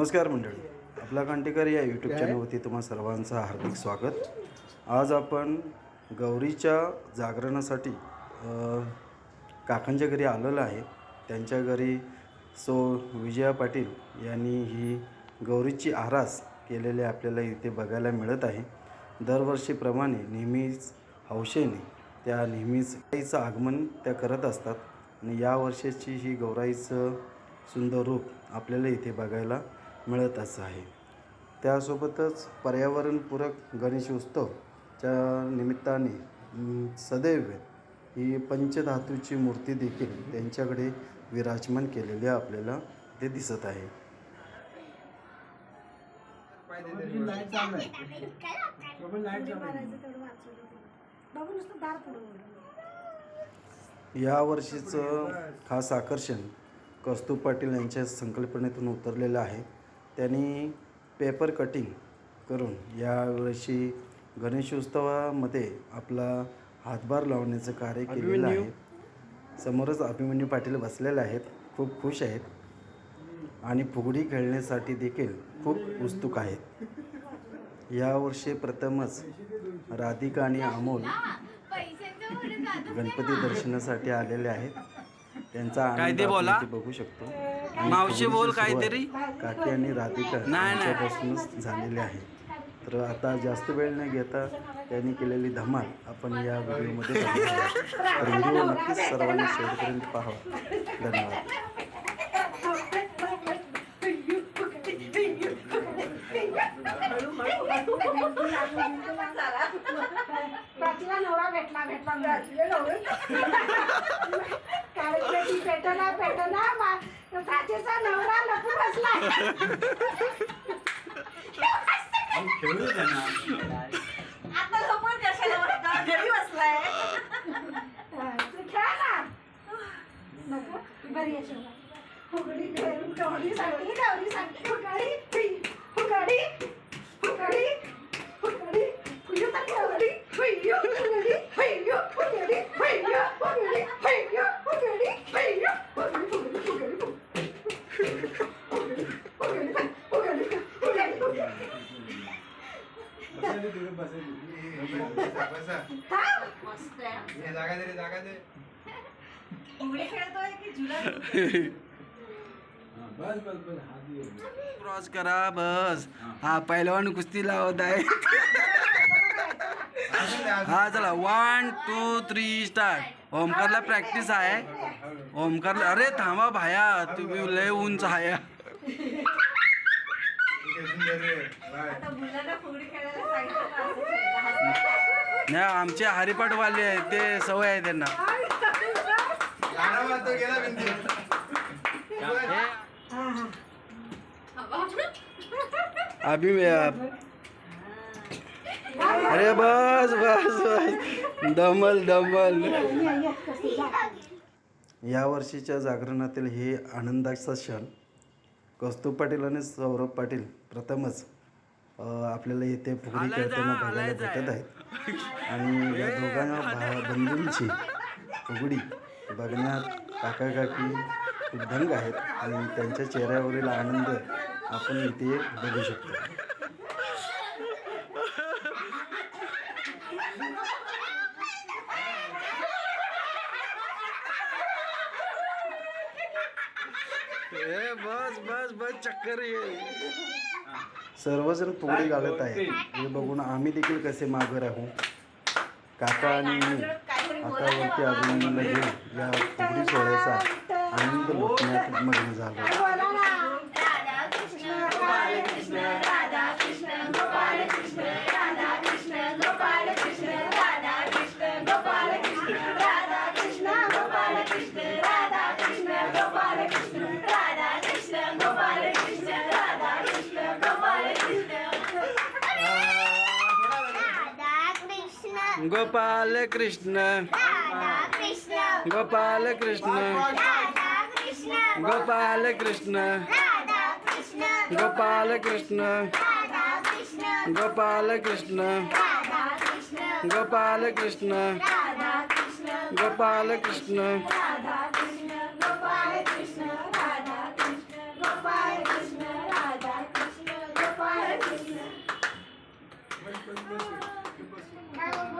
नमस्कार मंडळी. आपला कांटेकर या यूट्यूब चॅनलवरती तुम्हा सर्वांचं हार्दिक स्वागत. आज आपण गौरीच्या जागरणासाठी काकांच्या घरी आलेलो आहे. त्यांच्या घरी सो विजया पाटील यांनी ही गौरीची आरास केलेली आपल्याला इथे बघायला मिळत आहे. दरवर्षीप्रमाणे नेहमीच हौशेने त्या नेहमीच गौराईचं आगमन त्या करत असतात. आणि या वर्षाची ही गौराईचं सुंदर रूप आपल्याला इथे बघायला मिळतच आहे. त्यासोबतच पर्यावरणपूरक गणेश उत्सवच्या निमित्ताने सदैव ही पंचधातूची मूर्ती देखील त्यांच्याकडे विराजमान केलेली आपल्याला ते दिसत आहे. या वर्षीचं खास आकर्षण कौस्तुभ पाटील यांच्या संकल्पनेतून उतरलेलं आहे. त्यांनी पेपर कटिंग करून यावर्षी गणेशोत्सवामध्ये आपला हातभार लावण्याचं कार्य केलेलं आहे. समोरच अभिमन्यू पाटील बसलेले आहेत. खूप खुश आहेत. आणि फुगडी खेळण्यासाठी देखील खूप उत्सुक आहेत. यावर्षी प्रथमच राधिका आणि अमोल गणपती दर्शनासाठी आलेले आहेत. त्यांचा आनंद बघू शकतो. मावशी बोल काहीतरी. काकी आणि राधिका नाही, नाही. यांच्यापासूनच झालेली आहे. तर आता जास्त वेळ न घेता त्यांनी केलेली धमाल आपण या व्हिडिओमध्ये तर व्हिडिओ नक्कीच सर्वांनी शेवटपर्यंत पाहावा. धन्यवाद. प्राचीला नवरा भेटला भेटला. काळी पेटला पेटला प्राचीचा नवरा लपून बसला. आता झोपून कशाला बसला? घरी बसलाय. तू खेळ ना. नको बरी आहे शिवला फुगडी खेळून सांगली गौरी सांगली फुगडी फुगडी फुगडी आहे फुगडी खेळतोय की झुला? बस बस बस हात ये. क्रॉस करा बस. हा. पहिलवान कुस्ती लावत आहे. हा चला वन टू थ्री स्टार्ट ओमकारला प्रॅक्टिस आहे. ओमकारला अरे थांबा भाया तुम्ही लय उंच आहे. आता मुलांना फुगडी खेळायला सांगितलं ना, असं खेळायला. नाही आमचे हरिपाठवाले आहे ते सवय आहे त्यांना. अभि अरे बस बस बस. दमल दमल या वर्षीच्या जागरणातील हे आनंदाचा क्षण कौस्तुभ पाटील आणि सौरभ पाटील प्रथमच आपल्याला इथे फुगडी खेळताना बघायला. भेटत आहेत. आणि या दोघांना भा- बंधूंची फुगडी बघण्यात काका काकी उद्दंग दंग आहेत आणि त्यांच्या चेहऱ्यावरील आनंद आपण इथे बघू शकतो. ए बस बस बस चक्कर ये. सर्वजण फुगडी घालत आहेत. हे बघून आम्ही देखील कसे मागे राहू काका आणि मी. आता वरती अभिनंदनला घेऊन या फुगडी सोहळ्याचा आनंद लुटण्यात मग्न झालो. गोपाल कृष्ण। गोपाल कृष्ण। गोपाल कृष्ण। गोपाल कृष्ण। गोपाल कृष्ण। गोपाल कृष्ण। गोपाल कृष्ण। Thank you.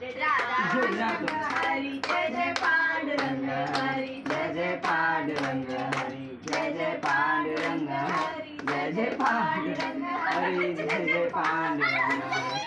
રાધા હરી જય જય પાંડુરંગ હરી જય જય પાંડુરંગ હરી જય જય પાંડુરંગ હરી જય જય પાંડુરંગ હરી જય જય પાંડુરંગ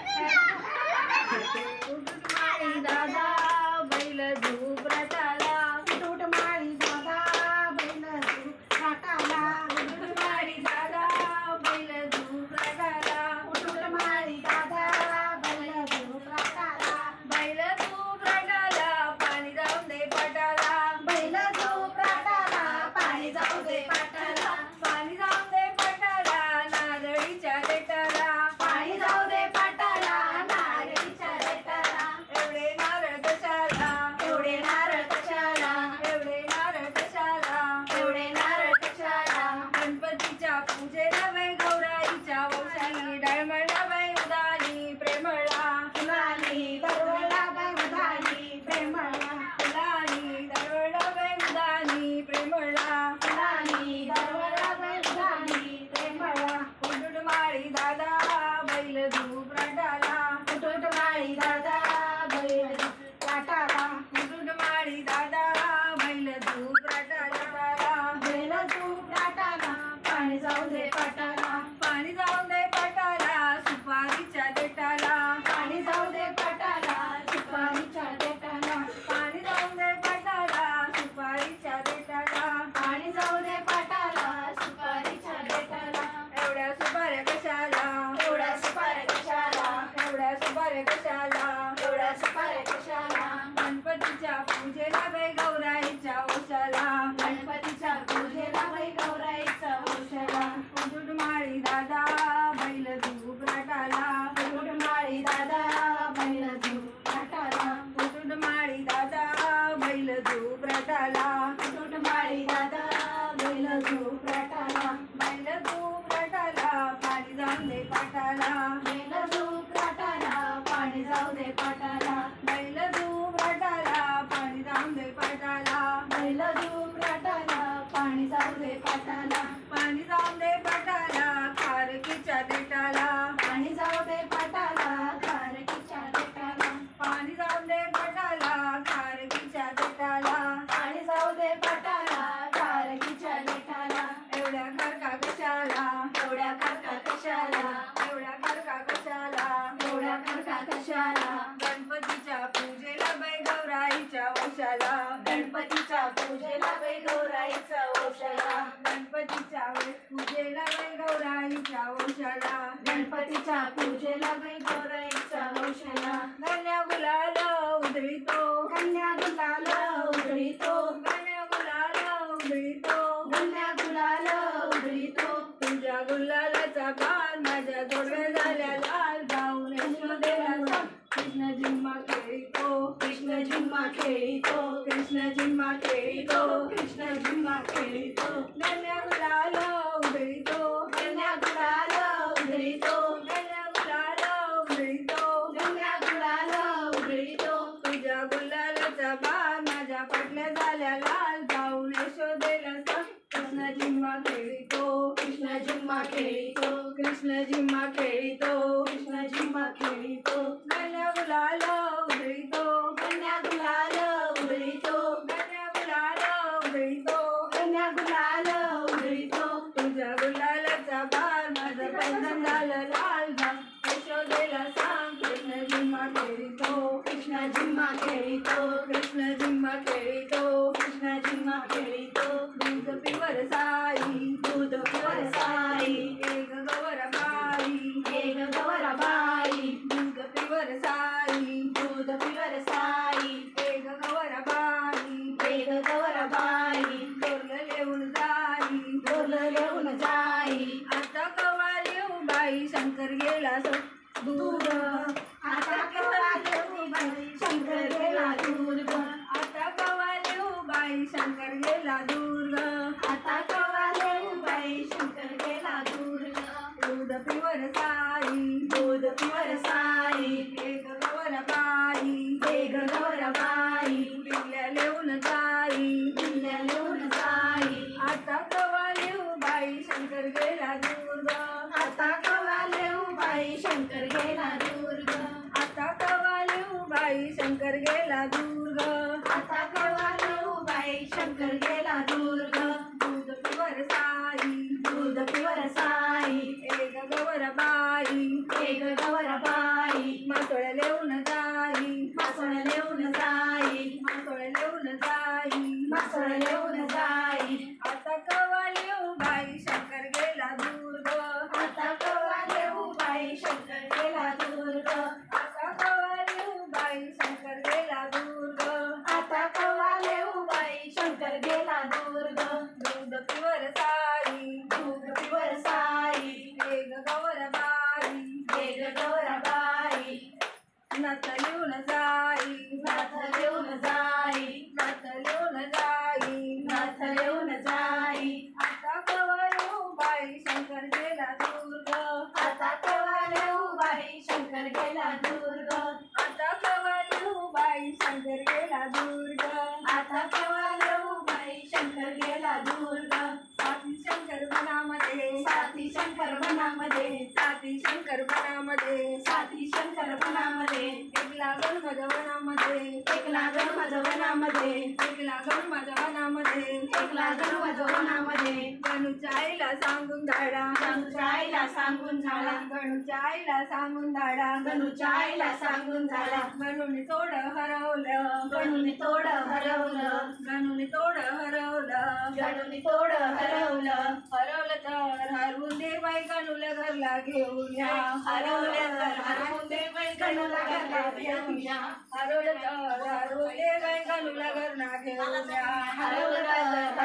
Recuerda पहिला जीव प्राटाला पाणी चालू दे पूजेला बाई झिम्मा खेळितो कृष्ण झिम्मा खेळितो कृष्ण झिम्मा खेळितो. गण्या गुलाला उधळितो गण्या गुलाला उधळितो. गण्या गुलाला उधळितो गण्या गुलाला उधळितो. तुझ्या गुलालाचा बाल माझा पंधन झालं लाल भाग यशोदेला सांग कृष्ण झिम्मा खेळितो कृष्ण झिम्मा खेळितो कृष्ण झिम्मा खेळितो कृष्ण झिम्मा खेळितो. गवर बाई एक गवर बाई मातोळ्या लेऊन जाई मासोळ्या लेऊन जाई मासोळ्या लेऊन जाई मासोळ्या लेऊन जाई आता कवा येऊ बाई शंकर गेला दूर ग आता कवा येऊ बाई शंकर गेला दूर ग आता कवा येऊ बाई शंकर गेला दूर ग आता कवा येऊ बाई शंकर गेला दूर ग दूध पिवर साई दूध पिवर साई एक गवर बाई एक गवर बाई नाथ लिहून जाई नाथ लिहून जाई नाथ लिहून जाई नाथ लिहून जाई आता कवा येऊ बाई शंकर गेला दूर ग आता कवा येऊ बाई शंकर गेला दूर ग आता कवा येऊ बाई शंकर गेला दूर ग आता कवा येऊ बाई शंकर गेला दूर ग साथी शंकर बनामध्ये साथी शंकर बनामध्ये साथी शंकर बनामध्ये साथी शंकर बनामध्ये एक लागण माझ्या वनामध्ये एक लागण माझ्या वनामध्ये एक लागण माझ्या लागला एक लागण गणूच्या आईला सांगून धाडा गणूच्या आईला सांगून झाला गणूच्या आईला सांगून धाडा गणूच्या आईला सांगून झाला गणूने तोड हरवलं गणूने तोड हरवलं गणूने तोड हरवलं गणूने तोड हरवलं हरवलं तर हरवून दे बाई गणूला घरला घेऊन या. हरवलं तर हरवून दे बाई गणूला घरला घेऊन या. हरवलं तर हरवून दे बाई गणूला घरला घेऊन या. हरवलं तर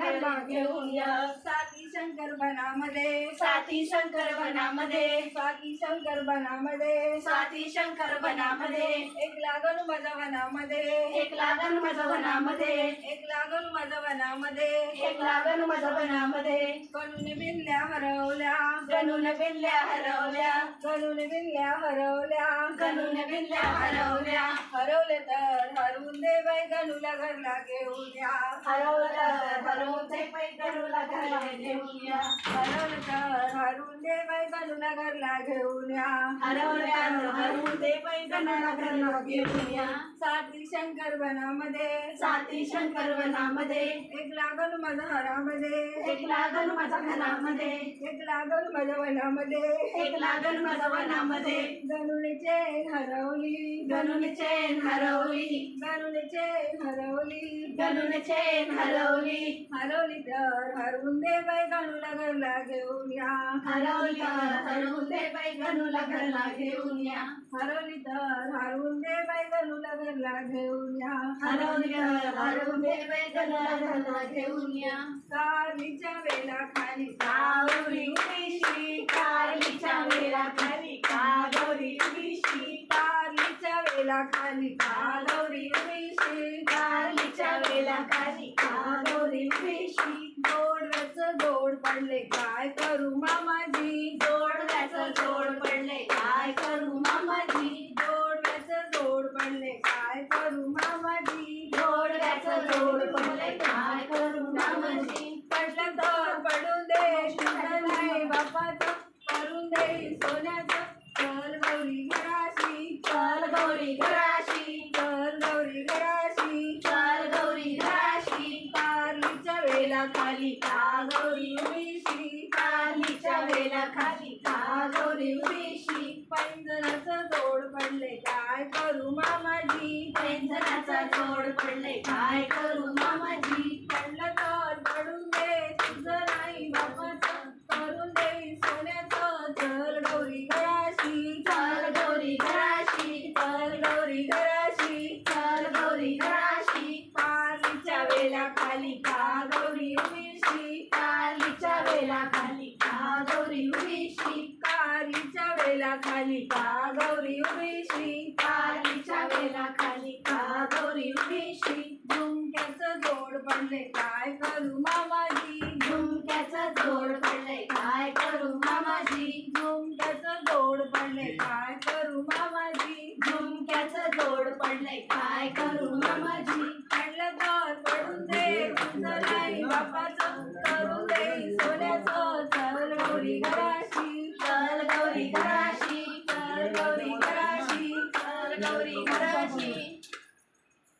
घरला घेऊन या साती शंकर बनामध्ये. साती शंकर बनामध्ये. साती शंकर बनामध्ये. साती शंकर बनामध्ये. एक लागण माझ्या वनामध्ये एक लागण माझ्या वनामध्ये एक लागण माझ्या वनामध्ये एक लागण माझ्या वनामध्ये गणूने बिनल्या हरवल्या. गणूने बिनल्या हरवल्या. गणूने बिनल्या हरवल्या. गणूने बिनल्या हरवल्या. हरवले तर हरवून दे बाई गणूला घरला घेऊन या. हरवलं तर हरवून दे बाई गणूला घरला घेऊन या. हरवलं तर हरवून दे बाई गणूला घरला घेऊन या. हरवलं तर हरवून दे बाई गणूला घरला घेऊन या. साती शंकर वनामध्ये. साती शंकर वनामध्ये. एक लागल माझ्या हरामध्ये. एक लागल माझ्या घरामध्ये. एक लागल माझ्या वनामध्ये. एक लागल माझ्या वनामध्ये. गणुने चेन हरवली. गणुने चेन हरवली. गणुने चेन हरवली. गणुने चेन हरवली हरवली तर हरवून दे बाई गणूला घरला घेऊन या. हरवली तर हरवून दे बाई गणूला घरला घेऊन या. हरवली तर हरवून दे बाई गणूला घरला घेऊन या. हरवली तर हरवून दे बाई गणूला घरला घेऊन या. कारलीच्या वेळा खाली कावरी उभीशी कारलीच्या वेळा खाली कागौरी उभीशी कारलीच्या वेळा खाली कागौरी उभीशी कारलीच्या वेला खाली कागौरी पेशी. जोडव्याच जोड पडले काय करू मामाजी? जोडव्याच जोड पडले काय करू मामाजी? जोडव्याच जोड पडले काय करू मामाजी? जोडव्याच जोड पडले काय करू मामाजी? पडलं तर पडून दे शुद्ध नाही बापाचं करून दे सोन्याचं चल गौरी घराशी चल गौरी घराशी चल गौरी घराशी चल गौरी घराशी कारलीच्या वेला खाली का गौरी उभीशी कारलीच्या वेला खाली का गौरी उभीशी पैंजणाचं जोड पडले काय करू मामाजी पैंजणाचा जोड पडले काय करू मामाजी पडलं तर पडून दे तुझं नाही बापाचं करून दे सोन्याचं चल गौरी घराशी चल गौरी घराशी चल गौरी घराशी चल गौरी घराशी कारलीच्या वेला खाली का गौरी उभीशी कारलीच्या वेला खाली का गौरी उभीशी कारलीच्या वेला खाली का गौरी उभीशी कारलीच्या वेला खाली का गौरी उभीशी झुमक्याचं जोड पडले काय करू मामाजी झुमक्याचं जोड पडले काय करू मामाजी झुमक्याचं जोड पडले काय करू मामाजी झुमक्याचं जोड पडले काय करू मामाजी पडलं तर पडून दे तुझं नाही बापाचं करून दे सोन्याचं चल गौरी घराशी चल गौरी घराशी चल गौरी घराशी चल गौरी घराशी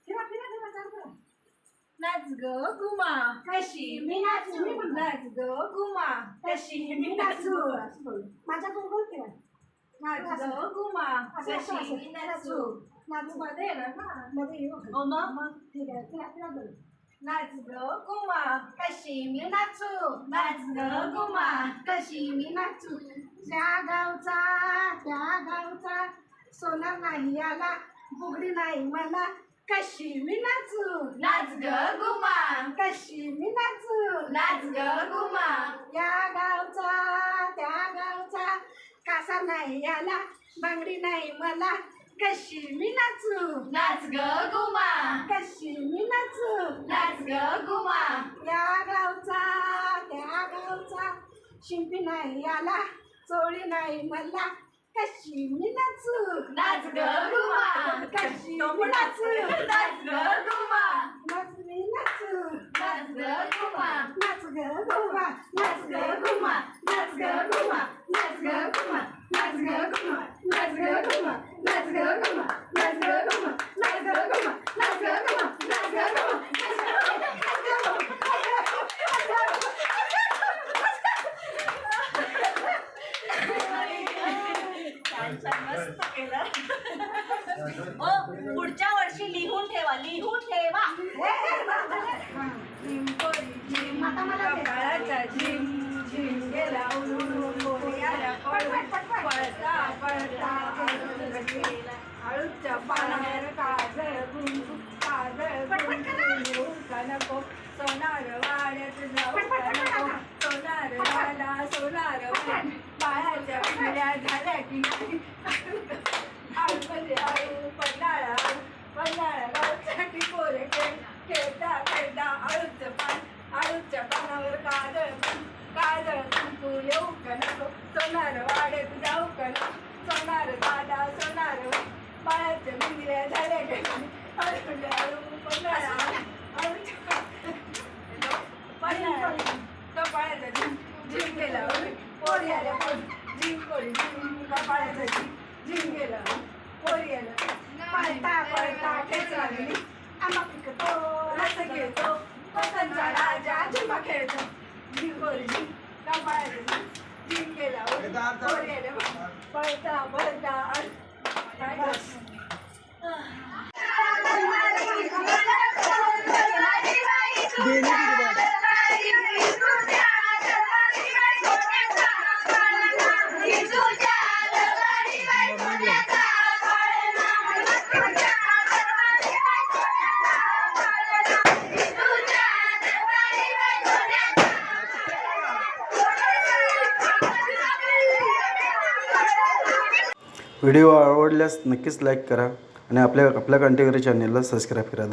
फिरा फिरा फिरा चालू करा. नाच ग गुमा कशी मी नाचू नाच ग गुमा कशी मी नाचू असं बोल. नाच ग गुमा कशी. मी नाचू नाचू. मध्ये येणार ना? मध्ये येऊ. हो मग? ठीक आहे फिरा फिरा बोल. नाच ग गुमा कशी मी नाचू नाच ग गुमा कशी मी नाचू त्या गावचा त्या गावचा सोना नाही आला बुगडी नाही मला. कशी मी नाचू? नाच ग गुमा कशी मी नाचू? नाच ग गुमा या गावचा त्या गावचा कासा नाही आला बांगडी नाही मला. कशी मी नाचू? नाच ग गुमा कशी मी नाचू? नाच ग गुमा या गावचा त्या गावचा शिंपी नाही आला चोळी नाही मला. कशी मी नाचू? नाच ग पानावर काजळ गुंगू काजळ नको सोनार वाड्यात जाऊ नको सोनार सोनार बाळाच्या पिढ्या झाल्या की आळू पन्हाळा पन्हाळा गावसाठी पोरे खेळता खेळता आळूचं पान आळूच्या पानावर काजळ काजळ Yes. व्हिडिओ आवडल्यास नक्कीच लाईक करा आणि आपल्या आपल्या कंटेगरी चॅनेलला सबस्क्राईब करा.